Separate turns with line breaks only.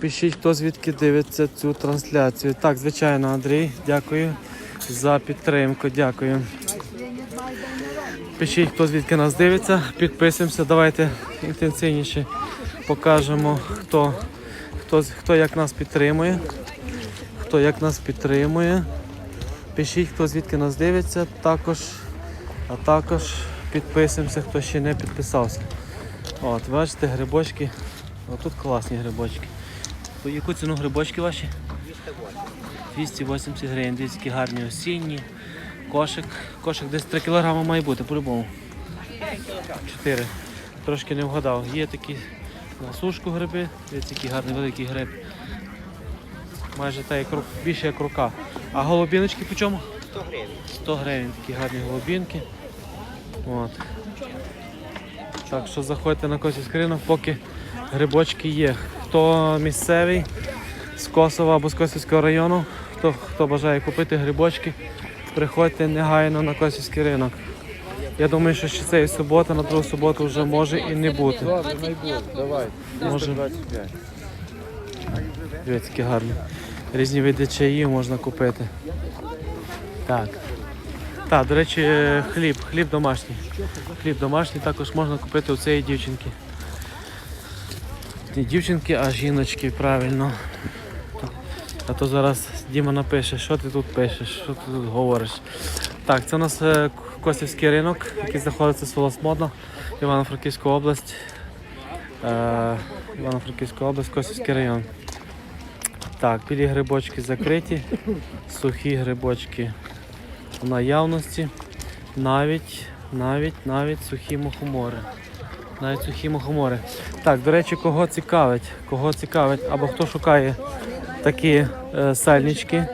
Пишіть, хто звідки дивиться цю трансляцію. Так, звичайно, Андрій, дякую за підтримку. Дякую. Пишіть, хто звідки нас дивиться, підписуємося. Давайте інтенсивніше покажемо, хто, хто, хто як нас підтримує. Хто як нас підтримує. Пишіть, хто звідки нас дивиться, також, а також підписуємося, хто ще не підписався. От, бачите, грибочки. Отут класні грибочки. По яку ціну грибочки ваші? 280 гривень, дивіться, які гарні осінні. Кошик. Кошик десь 3 кг має бути, по-любому. 4. Трошки не вгадав. Є такі на сушку гриби, дивіться, який гарний великий гриб. Майже та як більше як рука. А голубіночки по чому?
100 гривень.
100 гривень такі гарні голубінки. От. Так що заходьте на Косівський ринок, поки грибочки є. Хто місцевий з Косова або з Косівського району, хто, хто бажає купити грибочки, приходьте негайно на Косівський ринок. Я думаю, що ще цієї суботи, на другу суботу вже може і не бути. Може. Дивіться, гарні. Різні види чаїв можна купити. Так. Так, до речі, хліб, хліб домашній. Хліб домашній також можна купити у цієї дівчинки. Не дівчинки, а жіночки, правильно. А то зараз Діма напише, що ти тут пишеш, що ти тут говориш. Так, це у нас е, Косівський ринок, який знаходиться в село Смодно, Івано-Франківська область. Е, Івано-Франківська область, Косівський район. Так, білі грибочки закриті, сухі грибочки в наявності, навіть, навіть, навіть сухі мухомори. Навіть сухі мухомори. Так, до речі, кого цікавить, кого цікавить, або хто шукає такі е, сальнички.